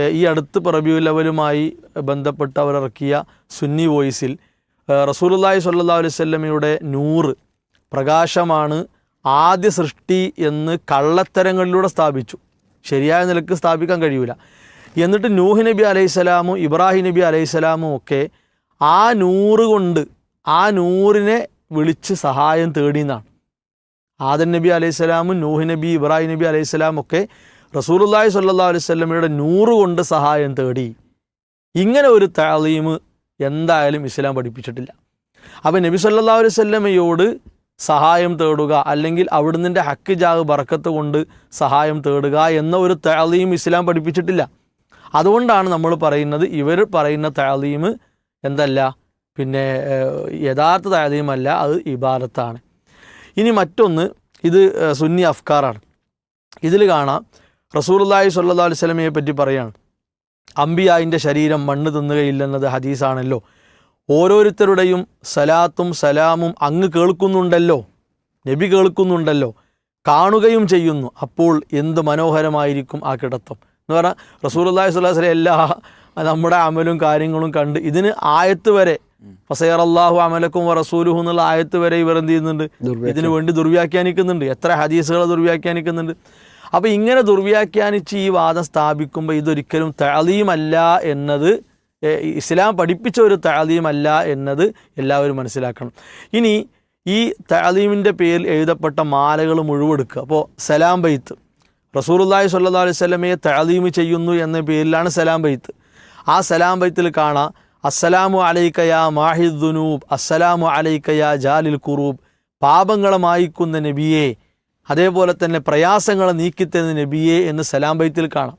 ഈ അടുത്ത് റബിയു ലെവലുമായി ബന്ധപ്പെട്ട് അവരിറക്കിയ സുന്നി വോയിസിൽ റസൂലുല്ലാഹി സല്ലാ അലൈഹി വസല്ലമയുടെ നൂറ് പ്രകാശമാണ് ആദ്യ സൃഷ്ടി എന്ന് കള്ളത്തരങ്ങളിലൂടെ സ്ഥാപിച്ചു. ശരിയായ നിലയ്ക്ക് സ്ഥാപിക്കാൻ കഴിയൂല. എന്നിട്ട് നൂഹ് നബി അലൈഹിസ്സലാമും ഇബ്രാഹിം നബി അലൈഹിസ്സലാമും ഒക്കെ ആ നൂറ് കൊണ്ട് ആ നൂറിനെ വിളിച്ച് സഹായം തേടിയെന്നാണ്. ആദൻ നബി അലൈഹിസ്സലാമും നൂഹ് നബി ഇബ്രാഹിം നബി അലൈഹിസ്സലാം ഒക്കെ റസൂലുല്ലാഹി സല്ലാ അലൈഹി വസല്ലമയുടെ നൂറ് കൊണ്ട് സഹായം തേടി ഇങ്ങനെ ഒരു താലീം എന്തായാലും ഇസ്ലാം പഠിപ്പിച്ചിട്ടില്ല. അപ്പം നബി സല്ലാ അലൈഹി വസല്ലമയോട് സഹായം തേടുക അല്ലെങ്കിൽ അവിടുന്നിന്റെ ഹക്ക് ജാഗ് ബറക്കത്ത് കൊണ്ട് സഹായം തേടുക എന്ന ഒരു താലീം ഇസ്ലാം പഠിപ്പിച്ചിട്ടില്ല. അതുകൊണ്ടാണ് നമ്മൾ പറയുന്നത് ഇവർ പറയുന്ന താലീം എന്തല്ല പിന്നെ യഥാർത്ഥ താലീമല്ല അത് ഇബാദത്താണ്. ഇനി മറ്റൊന്ന് ഇത് സുന്നി അഫ്കാറാണ്. ഇതിൽ കാണാം റസൂലുള്ളാഹി സല്ലു വസല്ലമയെ പറ്റി പറയാണ്. അമ്പിയായിന്റെ ശരീരം മണ്ണ് തിന്നുകയില്ലെന്നത് ഹദീസാണല്ലോ. ഓരോരുത്തരുടെയും സലാത്തും സലാമും അങ്ങ് കേൾക്കുന്നുണ്ടല്ലോ. നബി കേൾക്കുന്നുണ്ടല്ലോ. കാണുകയും ചെയ്യുന്നു. അപ്പോൾ എന്ത് മനോഹരമായിരിക്കും ആ കിടത്തം. എന്ന് പറഞ്ഞാൽ അലൈഹി വസല്ലം എല്ലാ നമ്മുടെ അമലും കാര്യങ്ങളും കണ്ട് ഇതിന് ആയത്ത് വരെ ഫസയർ അള്ളാഹു അമലക്കും റസൂലുഹു എന്നുള്ള ആയത്ത് വരെ ഇവർ എന്ത് ചെയ്യുന്നുണ്ട്? ഇതിനു വേണ്ടി ദുർവ്യാഖ്യാനിക്കുന്നുണ്ട്. എത്ര ഹദീസുകൾ ദുർവ്യാഖ്യാനിക്കുന്നുണ്ട്. അപ്പോൾ ഇങ്ങനെ ദുർവ്യാഖ്യാനിച്ച് ഈ വാദം സ്ഥാപിക്കുമ്പോൾ ഇതൊരിക്കലും തളീമല്ല എന്നത് ഇസ്ലാം പഠിപ്പിച്ച ഒരു തളീമല്ല എന്നത് എല്ലാവരും മനസ്സിലാക്കണം. ഇനി ഈ തളീമിന്റെ പേരിൽ എഴുതപ്പെട്ട മാലകൾ മുഴുവെടുക്കുക. അപ്പോൾ സലാം ബൈത്ത്. റസൂറുല്ലാഹി സല്ലാ അലൈഹി സ്വലമയെ തളീം ചെയ്യുന്നു എന്ന പേരിലാണ് സലാം ബൈത്ത്. ആ സലാം ബൈത്തിൽ കാണാം അസ്സലാമു അലൈക യാ മാഹിദ് ദുനൂബ് അസ്സലാമു അലൈക യാ ജാലിൽ കുറൂബ് പാപങ്ങളെ മായിക്കുന്ന നബിയെ അതേപോലെ തന്നെ പ്രയാസങ്ങൾ നീക്കിത്തരുന്ന നബിയെ എന്ന് സലാം ബൈത്തിൽ കാണാം.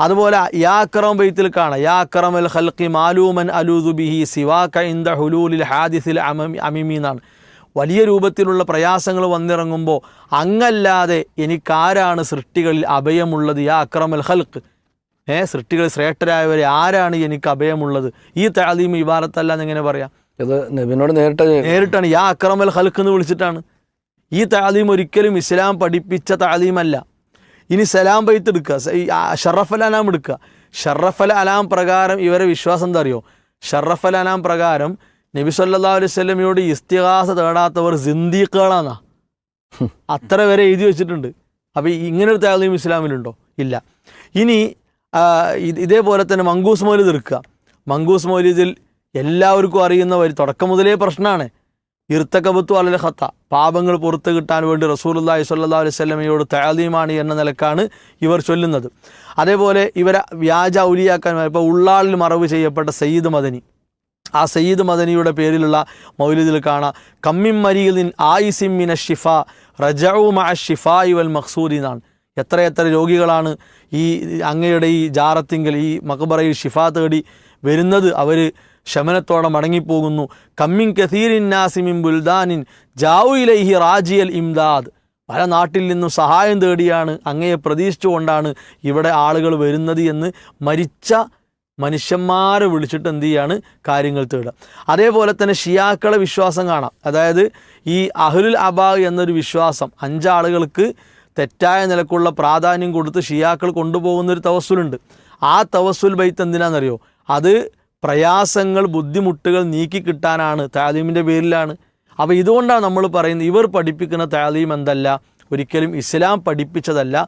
അതുപോലെ യാ അക്രം ബൈത്തിൽ കാണാം. യാ അക്രം അൽ ഖൽഖി മാലൂമൻ അലൂദു ബിഹി സിവാക ഇന്ദ ഹുലൂലിൽ ഹാദിസിൽ അമിമീന്നാണ് അമിമി എന്നാണ്. വലിയ രൂപത്തിലുള്ള പ്രയാസങ്ങൾ വന്നിറങ്ങുമ്പോൾ അങ്ങല്ലാതെ എനിക്കാരാണ് സൃഷ്ടികളിൽ അഭയമുള്ളത് യാ അക്രം അൽ ഖൽഖ്? ഏ സൃഷ്ടികൾ ശ്രേഷ്ഠരായവരെ ആരാണ് എനിക്ക് അഭയമുള്ളത്? ഈ താലീം ഇബാറത്തല്ല എന്നിങ്ങനെ പറയാം? ഇത് നബിനോട് നേരിട്ട് നേരിട്ടാണ്. യാ അക്രമൽ ഹൽക്ക് എന്ന് വിളിച്ചിട്ടാണ്. ഈ താലീം ഒരിക്കലും ഇസ്ലാം പഠിപ്പിച്ച താലീമല്ല. ഇനി സലാം ബൈത്ത് എടുക്കുക. ഷറഫൽ അലാം എടുക്കുക. ഷറഫൽ അലാം പ്രകാരം ഇവരെ വിശ്വാസം എന്താ അറിയോ? ഷറഫൽ അലാം പ്രകാരം നബി സല്ലാ അലൈഹി സ്വലമിയോട് ഇസ്തിഹാസ തേടാത്തവർ സിന്ദീഖുകളാന്നാ അത്ര വരെ എഴുതി വെച്ചിട്ടുണ്ട്. അപ്പോൾ ഇങ്ങനൊരു താലീം ഇസ്ലാമിലുണ്ടോ? ഇല്ല. ഇനി ഇതേപോലെ തന്നെ മങ്കൂസ് മൗലിദ് എടുക്കുക. മങ്കൂസ് മൗലിദിൽ എല്ലാവർക്കും അറിയുന്ന ഒരു തുടക്കം മുതലേ പ്രശ്നമാണ്. ഇർത്തക്കബത്തു അലൽ ഹത്ത പാപങ്ങൾ പുറത്ത് കിട്ടാൻ വേണ്ടി റസൂലുള്ളാഹി സ്വല്ലാ അലൈഹി സ്വലമയോട് തഅലീമാണ് എന്ന നിലക്കാണ് ഇവർ ചൊല്ലുന്നത്. അതേപോലെ ഇവരെ വ്യാജ ഔലിയാക്കാൻ ഇപ്പോൾ ഉള്ളാളിൽ മറവ് ചെയ്യപ്പെട്ട സയ്യിദ് മദനി. ആ സയ്യിദ് മദനിയുടെ പേരിലുള്ള മൗലിദിൽ കാണാം. കമ്മിം മരീദിൻ ആയിസിമിന ഷിഫ റജഉ മഅ ഷിഫായി വൽ മഖ്സൂദി എന്നാണ്. എത്ര എത്ര രോഗികളാണ് ഈ അങ്ങയുടെ ഈ ജാറത്തിങ്കിൽ ഈ മക്ബറയിൽ ഷിഫ തേടി വരുന്നത്. അവർ ശമനത്തോടെ മടങ്ങിപ്പോകുന്നു. കമ്മിൻ കസീരിൻ നാസിമിൻ ബുൽദാനിൻ ഇലൈഹി റാജിയൽ ഇംദാദ്. പല നാട്ടിൽ നിന്നും സഹായം തേടിയാണ് അങ്ങയെ പ്രതീക്ഷിച്ചുകൊണ്ടാണ് ഇവിടെ ആളുകൾ വരുന്നത് എന്ന് മരിച്ച മനുഷ്യന്മാരെ വിളിച്ചിട്ട് എന്ത് ചെയ്യാണ്? കാര്യങ്ങൾ തേടുക. അതേപോലെ തന്നെ ഷിയാക്കളെ വിശ്വാസം കാണാം. അതായത് ഈ അഹ്ലുൽ അബാഗ് എന്നൊരു വിശ്വാസം അഞ്ചാളുകൾക്ക് തെറ്റായ നിലക്കുള്ള പ്രാധാന്യം കൊടുത്ത് ഷിയാക്കൾ കൊണ്ടുപോകുന്നൊരു തവസ്സുലുണ്ട്. ആ തവസ്സുൽ ബൈത്ത് എന്തിനാണെന്നറിയോ അത് പ്രയാസങ്ങൾ ബുദ്ധിമുട്ടുകൾ നീക്കി കിട്ടാനാണ് താലീമിന്റെ പേരിലാണ്. അപ്പോൾ ഇതുകൊണ്ടാണ് നമ്മൾ പറയുന്നത് ഇവർ പഠിപ്പിക്കുന്ന താലീം എന്തല്ല? ഒരിക്കലും ഇസ്ലാം പഠിപ്പിച്ചതല്ല.